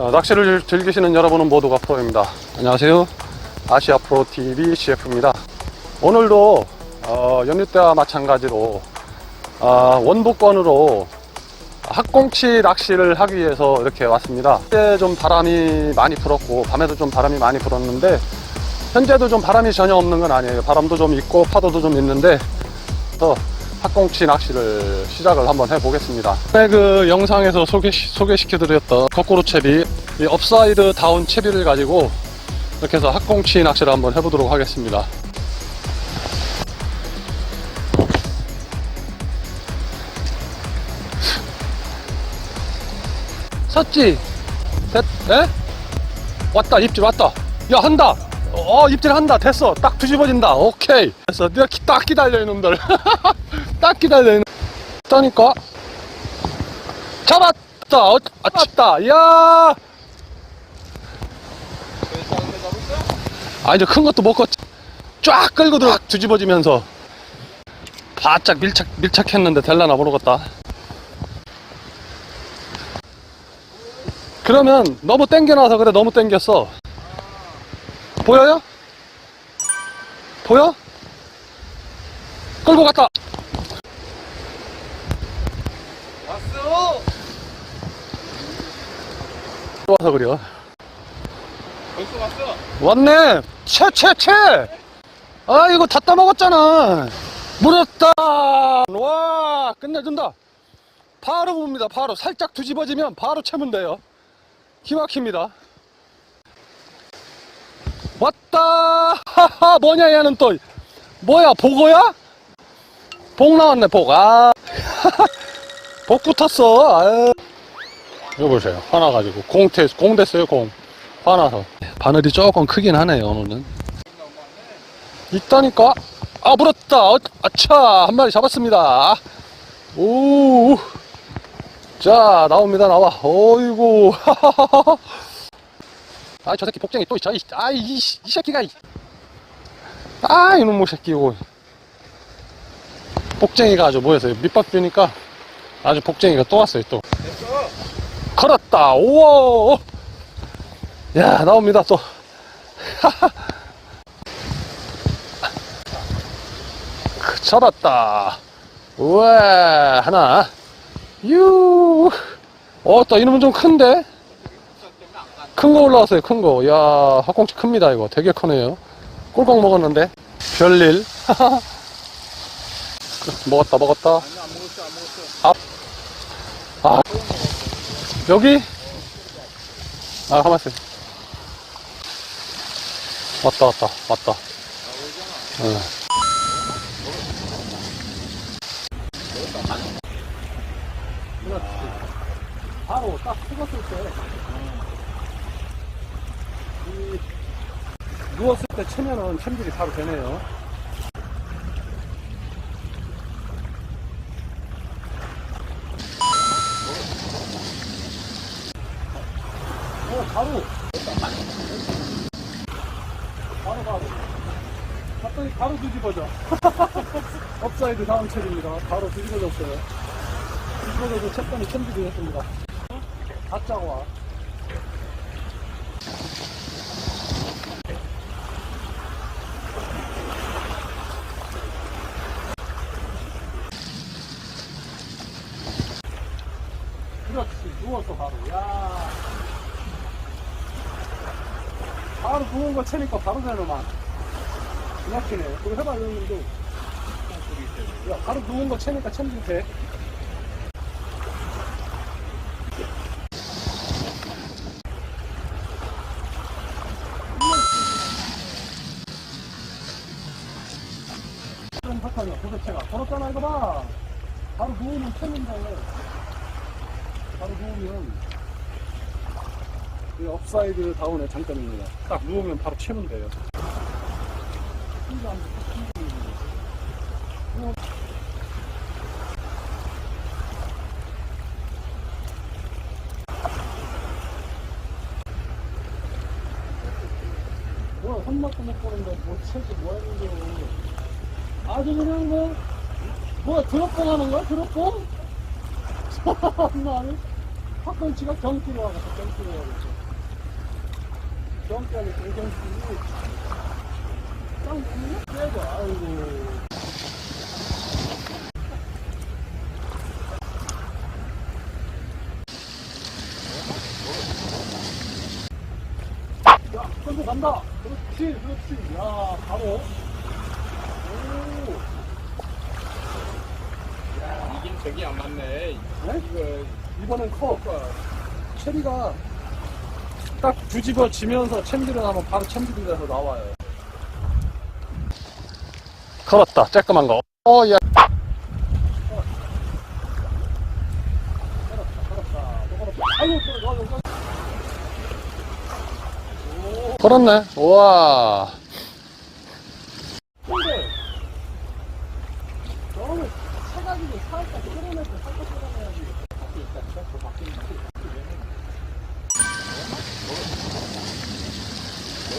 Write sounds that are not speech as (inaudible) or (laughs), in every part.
자, 낚시를 즐기시는 여러분은 모두가 프로입니다. 안녕하세요. 아시아 프로 TV CF입니다. 오늘도 어, 연휴 때와 마찬가지로 어, 원부권으로 학꽁치 낚시를 하기 위해서 이렇게 왔습니다. 그때 좀 바람이 많이 불었고 밤에도 좀 바람이 많이 불었는데 현재도 좀 바람이 전혀 없는 건 아니에요. 바람도 좀 있고 파도도 좀 있는데 또 학꽁치 낚시를 시작을 한번 해보겠습니다. 네, 그 영상에서 소개, 소개시켜드렸던 거꾸로 채비, 이 업사이드 다운 채비를 가지고 이렇게 해서 학꽁치 낚시를 한번 해보도록 하겠습니다. 섰지? 됐, 에? 왔다, 입질 왔다. 야, 한다! 어, 입질 한다. 됐어. 딱 뒤집어진다. 오케이. 됐어. 기- 딱 기다려, 이놈들. (laughs) 딱 기다려, 이놈. 있다니까? 잡았다. 어, 아, 잡았다. 야 아, 이제 큰 것도 먹고 쫙 끌고 들어 뒤집어지면서 바짝 밀착, 밀착했는데 될라나 모르겠다. 그러면 너무 땡겨놔서 그래 너무 땡겼어 보여요? 보여? 끌고 갔다 왔어! 와서 그려 벌써 왔어? 왔네. 채채채! 아 이거 다 따먹었잖아. 물었다. 와 끝내준다. 바로 봅니다 바로. 살짝 뒤집어지면 바로 채면 돼요. 기막힙니다 하하 뭐냐 얘는 또. 뭐야 보고야? 복 나왔네 복아. (laughs) 복 붙었어. 아유. 이거 보세요. 화나가지고. 공 태 공 됐어요 공. 화나서. 바늘이 조금 크긴 하네요 오늘은. 있다니까? 아 물었다. 어, 아차. 한 마리 잡았습니다. 오자 나옵니다 나와. 어이구 (laughs) 아 저 새끼 복쟁이 또 있죠 아이 이, 이 새끼가 이. 아 이놈의 새끼 이거. 복쟁이가 아주 뭐였어요? 밑밥 주니까 아주 복쟁이가 또 왔어요 또. 됐어! 걸었다. 우와. 야 나옵니다 또. (laughs) 그, 잡았다. 우와 하나. 유어또 이놈은 좀 큰데 큰 거 올라왔어요 큰 거 야 학꽁치 큽니다 이거 되게 크네요 꿀꺽 먹었는데 별일 (laughs) 먹었다 먹었다 안 먹었어 여기? 아, 가만 있어. 왔다, 왔다, 왔다. 응. 바로 딱 죽었을 때, 누웠을 때 치면은 챔질이 바로 되네요. 어, 바로. 바로, 바로. 갑자기 바로 뒤집어져. (laughs) 업사이드 다운 첼입니다. 바로 뒤집어졌어요. 뒤집어져도 채권이 챔질이 됐습니다. 가짜고 와. 누워서 바로. 야. 바로 부은 거 채니까 바로 되는만. 정확히네. 그거 해봐, 형님도. 야, 바로 누운 거 채니까 챔질 돼. 좀 사탕이야, 도대체가. 걸었잖아, 이거 봐. 바로 누우면 채는데. 바로 누우면. 이 업사이드 다운의 장점입니다. 딱 누우면 바로 채면 돼요. 뭐야, 손맛도 못 보는데, 뭐, 채지 뭐거 아주 그냥 뭐, 뭐야, 드롭봉 하는 거야? 드롭봉? (laughs) 참나, 팝콘치가 경기로 와서 경기로. 경기하게 경경기. 짱 너무 세고, 아이고. 야, 선수 간다. 그렇지, 그렇지. 야, 바로. 오. 이긴 저기 안 맞네. 네? 이거 이번엔 커. 체리가 딱 뒤집어 지면서 챔질을 하면 바로 챔질이 돼서 나와요. 걸었다. 쬐끄만 거. 어, 야. 걸었네. 우와. 근데, 살짝 끌어내고 살짝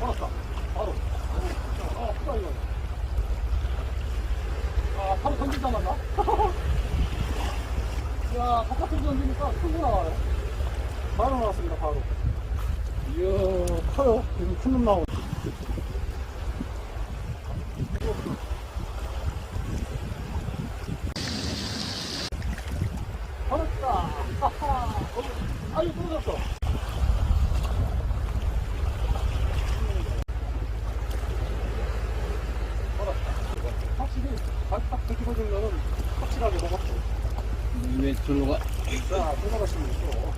걸었다. 바로. 아, 아프다, 이거. 아, 바로 던지자마자. 야, 던지니까 큰거 나와요. 바로 나왔습니다, 바로. 이야, 커요. 여기 큰놈 나오네. 걸었다. 어, 아유, 떨어졌어. 확실히 발딱 뒤집어진 거는 확실하게 먹었죠. 왜 저로 가? 자, 들어가시면 있어.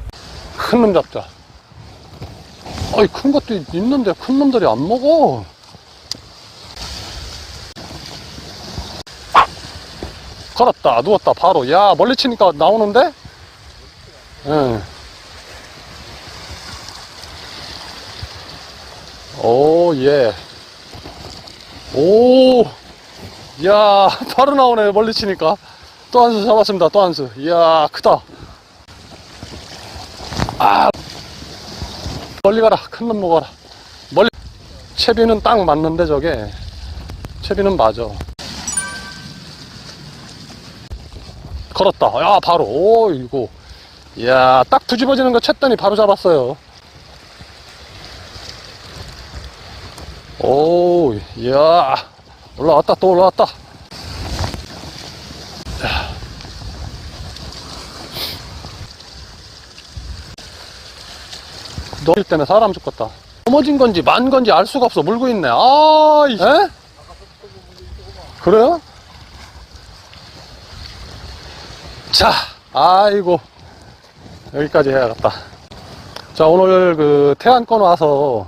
큰 놈 잡자. 어이, 큰 것도 있는데 큰 놈들이 안 먹어. 걸었다, 누웠다, 바로. 야, 멀리 치니까 나오는데? 응. 오, 예. 오, 야, (laughs) 바로 나오네, 멀리 치니까. 또 한 수 잡았습니다, 또 한 수. 이야, 크다. 아, 멀리 가라, 큰 놈 먹어라. 멀리, 채비는 딱 맞는데, 저게. 채비는 맞아. 걸었다. 야, 바로. 오, 이거. 이야, 딱 뒤집어지는 거 챘더니 바로 잡았어요. 오, 이야. 올라왔다, 또 올라왔다. 너일 때문에 사람 죽겠다. 넘어진 건지 만 건지 알 수가 없어. 물고 있네. 아, 이 에? 그래요? 자, 아이고. 여기까지 해야겠다. 자, 오늘 그 태안권 와서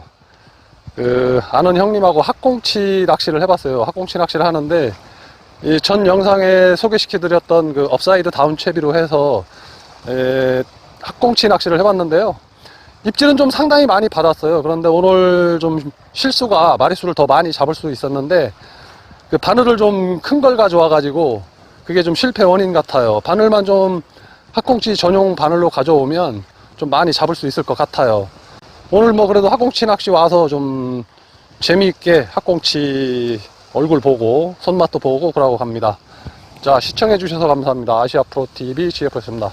그 아는 형님하고 학꽁치 낚시를 해봤어요. 학꽁치 낚시를 하는데 이 전 영상에 소개시켜드렸던 그 업사이드 다운 채비로 해서 에, 학꽁치 낚시를 해봤는데요. 입질은 좀 상당히 많이 받았어요. 그런데 오늘 좀 실수가 마리수를 더 많이 잡을 수 있었는데 그 바늘을 좀 큰 걸 가져와가지고 그게 좀 실패 원인 같아요. 바늘만 좀 학꽁치 전용 바늘로 가져오면 좀 많이 잡을 수 있을 것 같아요. 오늘 뭐 그래도 학꽁치 낚시 와서 좀 재미있게 학꽁치 얼굴 보고 손맛도 보고 그러고 갑니다. 자 시청해 주셔서 감사합니다. 아시아 프로 TV GF였습니다.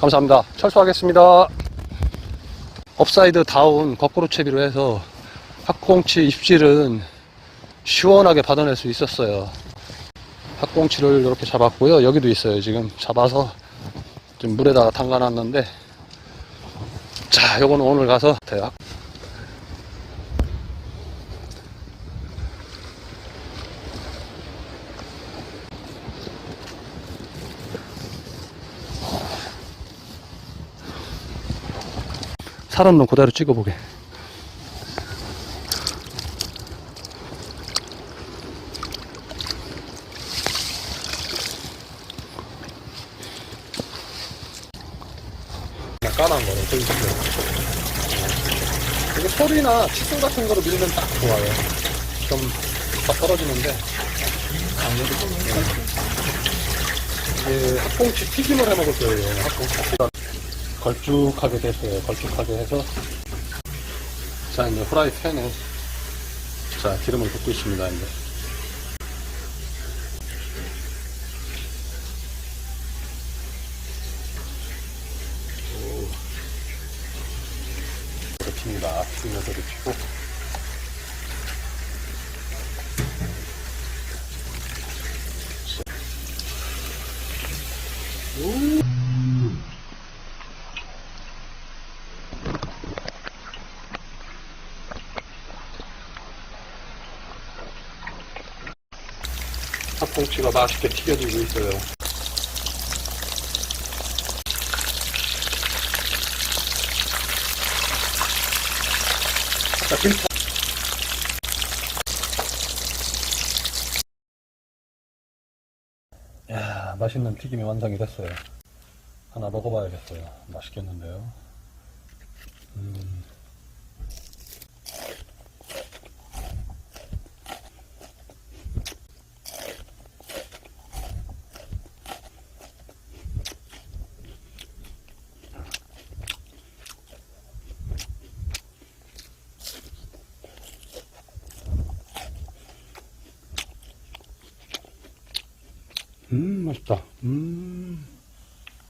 감사합니다. 철수하겠습니다. 업사이드 다운 거꾸로 채비로 해서 학꽁치 입질은 시원하게 받아낼 수 있었어요. 학꽁치를 이렇게 잡았고요. 여기도 있어요. 지금 잡아서 좀 물에다가 담가놨는데 자, 요거는 오늘 가서 대학 사람 놈 그대로 찍어보게. 까난 거는 저기 있어요. 이게 소리나 칫솔 같은 거로 밀면 딱 좋아요. 좀더 떨어지는데. 이게 학꽁치 튀김을 해 먹을 거예요. 학꽁치. 걸쭉하게 됐어요. 걸쭉하게 해서. 자, 이제 후라이 팬에. 자, 기름을 붓고 있습니다, 이제. 핍니다. 튀면서도 피고. 팥 꽁치가 맛있게 튀겨지고 있어요. 야, 맛있는 튀김이 완성이 됐어요. 하나 먹어봐야겠어요. 맛있겠는데요. 음. 음, 맛있다. 음.